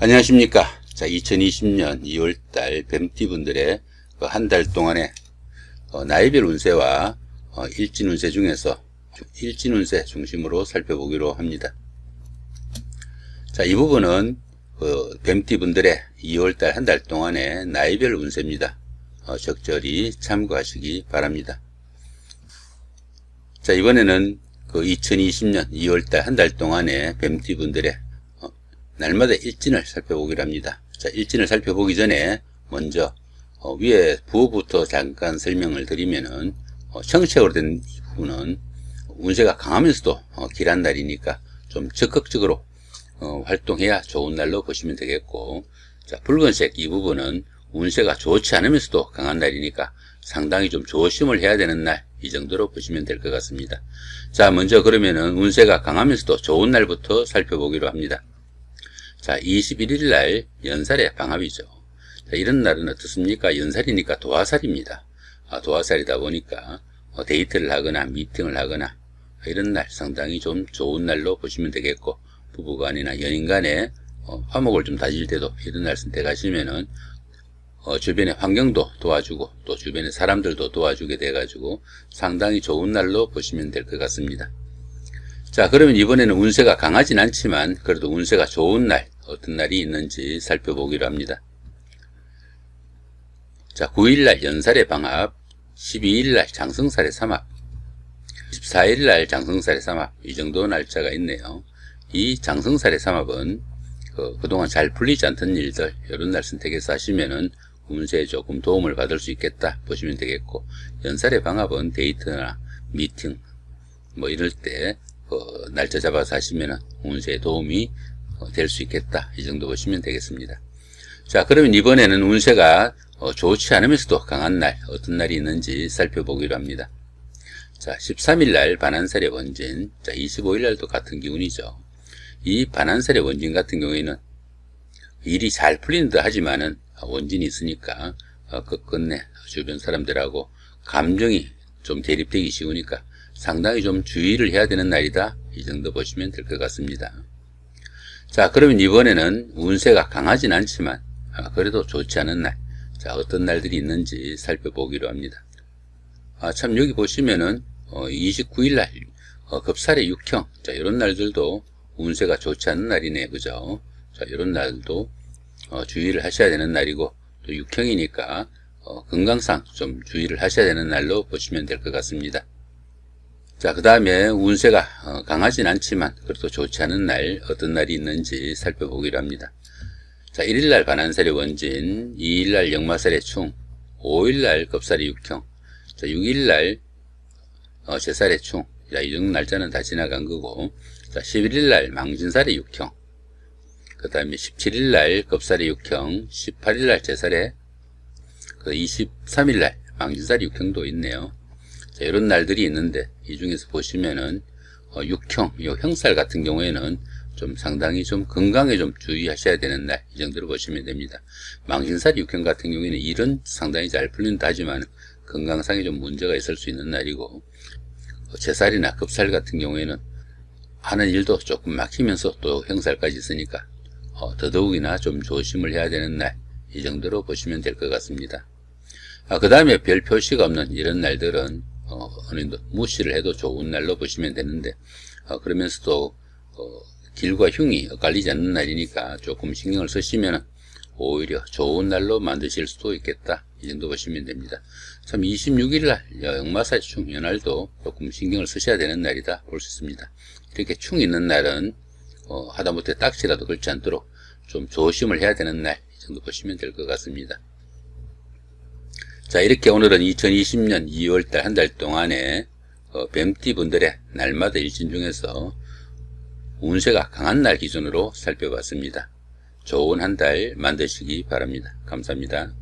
안녕하십니까. 자, 2020년 2월달 뱀띠 분들의 그 한달 동안의 어, 나이별 운세와 어, 일진 운세 중에서 일진 운세 중심으로 살펴보기로 합니다. 자, 이 부분은 그 뱀띠 분들의 2월달 한 달 동안의 나이별 운세입니다. 어, 적절히 참고하시기 바랍니다. 자, 이번에는 그 2020년 2월달 한 달 동안의 뱀띠 분들의 어, 날마다 일진을 살펴보기로 합니다. 자, 일진을 살펴보기 전에 먼저 어, 위에 부호부터 잠깐 설명을 드리면은 어, 청체로 된이 부분은 운세가 강하면서도 어, 길한 날이니까 좀 적극적으로 어, 활동해야 좋은 날로 보시면 되겠고 자, 붉은색 이 부분은 운세가 좋지 않으면서도 강한 날이니까 상당히 좀 조심을 해야 되는 날, 이 정도로 보시면 될 것 같습니다. 자, 먼저 그러면은 운세가 강하면서도 좋은 날부터 살펴보기로 합니다. 자, 21일 날 연살의 방합이죠. 자, 이런 날은 어떻습니까? 연살이니까 도화살입니다. 아, 도화살이다 보니까 어, 데이트를 하거나 미팅을 하거나 이런 날 상당히 좀 좋은 날로 보시면 되겠고 부부간이나 연인 간에 어, 화목을 좀 다질 때도 이런 날 선택하시면은 어, 주변의 환경도 도와주고 또 주변의 사람들도 도와주게 돼가지고 상당히 좋은 날로 보시면 될 것 같습니다. 자 그러면 이번에는 운세가 강하진 않지만 그래도 운세가 좋은 날 어떤 날이 있는지 살펴보기로 합니다. 자 9일날 연살의 방합 12일날 장성살의 삼합 14일날 장성살의 삼합 이 정도 날짜가 있네요. 이 장성살의 삼합은 그, 그동안 잘 풀리지 않던 일들 이런 날 선택해서 하시면은 운세에 조금 도움을 받을 수 있겠다 보시면 되겠고 연살의 방합은 데이트나 미팅 뭐 이럴 때 어, 날짜 잡아서 하시면은 운세에 도움이 어, 될 수 있겠다 이 정도 보시면 되겠습니다. 자 그러면 이번에는 운세가 어, 좋지 않으면서도 강한 날 어떤 날이 있는지 살펴보기로 합니다. 자 13일 날 반한살의 원진 자 25일 날도 같은 기운이죠. 이 반한살의 원진 같은 경우에는 일이 잘 풀리는 듯 하지만은 원진이 있으니까 어, 끝끝내 주변 사람들하고 감정이 좀 대립되기 쉬우니까 상당히 좀 주의를 해야 되는 날이다. 이 정도 보시면 될 것 같습니다. 자, 그러면 이번에는 운세가 강하진 않지만 아, 그래도 좋지 않은 날. 자, 어떤 날들이 있는지 살펴보기로 합니다. 아, 참 여기 보시면은 어, 29일 날 어, 급살의 육형. 자, 이런 날들도 운세가 좋지 않은 날이네. 그죠? 자, 이런 날도 어, 주의를 하셔야 되는 날이고 또 육형이니까 어, 건강상 좀 주의를 하셔야 되는 날로 보시면 될 것 같습니다. 자, 그 다음에 운세가 어, 강하진 않지만 그래도 좋지 않은 날 어떤 날이 있는지 살펴보기로 합니다. 자, 1일날 반한살의 원진, 2일날 역마살의 충, 5일날 겁살의 육형, 자, 6일날 어, 제살의 충, 자, 이 정도 날짜는 다 지나간 거고, 자, 11일날 망진살의 육형, 그 다음에 17일날 겁살의 육형, 18일날 제살의 그 23일날 망진살의 육형도 있네요. 자, 이런 날들이 있는데 이 중에서 보시면은 어, 육형, 요 형살 같은 경우에는 좀 상당히 좀 건강에 좀 주의하셔야 되는 날 이 정도로 보시면 됩니다. 망신살 육형 같은 경우에는 일은 상당히 잘 풀린다 하지만 건강상에 좀 문제가 있을 수 있는 날이고 어, 제살이나 급살 같은 경우에는 하는 일도 조금 막히면서 또 형살까지 있으니까 어, 더더욱이나 좀 조심을 해야 되는 날 이 정도로 보시면 될 것 같습니다. 아, 그 다음에 별 표시가 없는 이런 날들은 어, 어느 무시를 해도 좋은 날로 보시면 되는데 어, 그러면서도 어, 길과 흉이 엇갈리지 않는 날이니까 조금 신경을 쓰시면 오히려 좋은 날로 만드실 수도 있겠다. 이 정도 보시면 됩니다. 참 26일날 역마사 충 연날도 조금 신경을 쓰셔야 되는 날이다 볼 수 있습니다. 이렇게 충 있는 날은 어, 하다못해 딱지라도 걸지 않도록 좀 조심을 해야 되는 날 이 정도 보시면 될 것 같습니다 자 이렇게 오늘은 2020년 2월달 한 달 동안에 어, 뱀띠 분들의 날마다 일진 중에서 운세가 강한 날 기준으로 살펴봤습니다. 좋은 한 달 만드시기 바랍니다. 감사합니다.